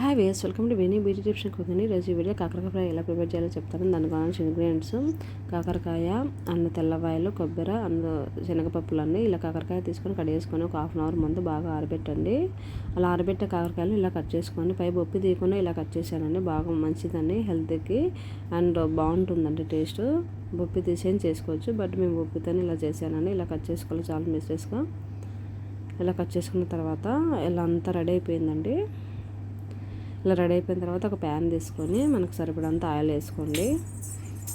Hi ways welcome to Veni beauty tips cooking రోజు ఈ video కాకరకాయ ఫ్రై ఎలా ప్రిపేర్ చేయాలో చెప్తాను. దానికి కావాల్సిన ఇంగ్రీడియంట్స్ కాకరకాయ అన్న తెల్లవాయలు కొబ్బరి అన్న శనగపప్పులు అన్నీ ఇలా కాకరకాయ తీసుకొని కట్ చేసుకొని ఒక హాఫ్ అన్ అవర్ ముందు బాగా ఆరబెట్టండి. అలా ఆరబెట్టే కాకరకాయలు ఇలా కట్ చేసుకొని పై బొప్పి తీయకుండా ఇలా కట్ చేశానండి. బాగా మంచిదండి హెల్త్కి అండ్ బాగుంటుందండి టేస్ట్ బొప్పి తీసేని చేసుకోవచ్చు. బట్ మేము బొప్పితో ఇలా చేశానండి. ఇలా కట్ చేసుకోవాలి చాలా మిస్టేక్స్గా ఇలా కట్ చేసుకున్న తర్వాత ఇలా అంతా రెడీ అయిపోయిందండి. ఇలా రెడీ అయిపోయిన తర్వాత ఒక ప్యాన్ తీసుకొని మనకు సరిపడంత ఆయిల్ వేసుకోండి.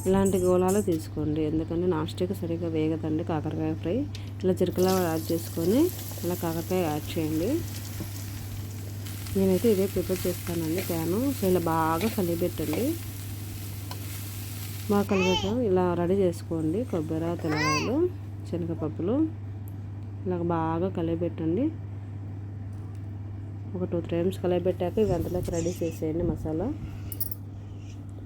ఇలాంటి గోళాలు తీసుకోండి. ఎందుకంటే నాన్ స్టిక్ సరిగ్గా వేగదండి కాకరకాయ ఫ్రై. ఇలా చిరకలా యాడ్ చేసుకొని ఇలా కాకరకాయ యాడ్ చేయండి. నేనైతే ఇదే ప్రిపేర్ చేస్తానండి ప్యాను. సో ఇలా బాగా కలిపెట్టండి. బాగా కలిపెట్టాం ఇలా రెడీ చేసుకోండి. కొబ్బరి తెల్లవాళ్ళు శనగపప్పులు. ఇలా బాగా కలిపెట్టండి. ఒక టూ త్రీ టైమ్స్ కలిపెట్టాక ఇవి అంతలోకి రెడీ చేసేయండి మసాలా.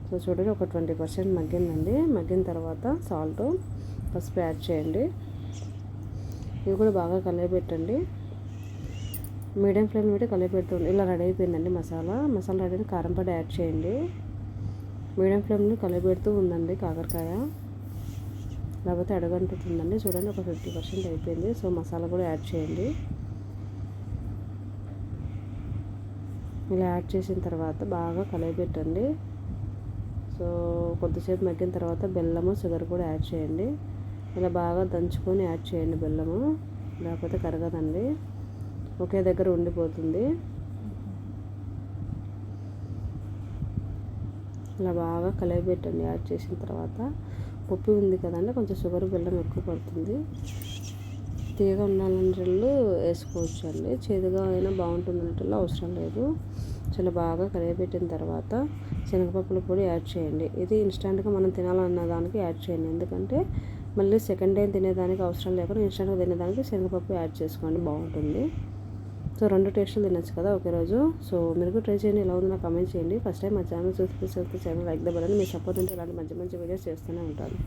సో చూడండి ఒక ట్వంటీ పర్సెంట్ మగ్గిందండి. మగ్గిన తర్వాత సాల్ట్ పసుపు యాడ్ చేయండి. ఇవి కూడా బాగా కలిపెట్టండి మీడియం ఫ్లేమ్ పెట్టి కలిపెడుతుంది ఇలా రెడీ అయిపోయిందండి మసాలా. మసాలా రెడీ కారం పొడి యాడ్ చేయండి. మీడియం ఫ్లేమ్లో కలిపెడుతూ ఉందండి కాకరకాయ. లేకపోతే అడగంటుతుందండి. చూడండి ఒక ఫిఫ్టీ పర్సెంట్ అయిపోయింది. సో మసాలా కూడా యాడ్ చేయండి. ఇలా యాడ్ చేసిన తర్వాత బాగా కలయబెట్టండి. సో కొద్దిసేపు మగ్గిన తర్వాత బెల్లము షుగర్ కూడా యాడ్ చేయండి. ఇలా బాగా దంచుకొని యాడ్ చేయండి బెల్లము. లేకపోతే కరగదండి. ఒకే దగ్గర ఉండిపోతుంది. ఇలా బాగా కలయబెట్టండి యాడ్ చేసిన తర్వాత. పప్పు ఉంది కదండి కొంచెం షుగర్ బెల్లం ఎక్కువ పడుతుంది. తీయగా ఉండాలంటే వేసుకోవచ్చు అండి చేదుగా అయినా బాగుంటుంది అవసరం లేదు. చాలా బాగా కలియబెట్టిన తర్వాత శనగపప్పుల పొడి యాడ్ చేయండి. ఇది ఇన్స్టెంట్గా మనం తినాలన్న దానికి యాడ్ చేయండి. ఎందుకంటే మళ్ళీ సెకండ్ టైం తినేదానికి అవసరం లేకుండా ఇన్స్టెంట్గా తినేదానికి శనగపప్పు యాడ్ చేసుకోండి బాగుంటుంది. సో రెండు టేస్టులు తినచ్చు కదా ఒకే రోజు. సో మీరు కూడా ట్రై చేయండి. ఎలా ఉందో నాకు కమెంట్ చేయండి. ఫస్ట్ టైం మా ఛానల్ చూసి ఛానల్ లైక్ ద మీ సపోర్ట్ ఉంటే ఇలాంటి మంచి మంచి వీడియోస్ చేస్తూనే ఉంటాను.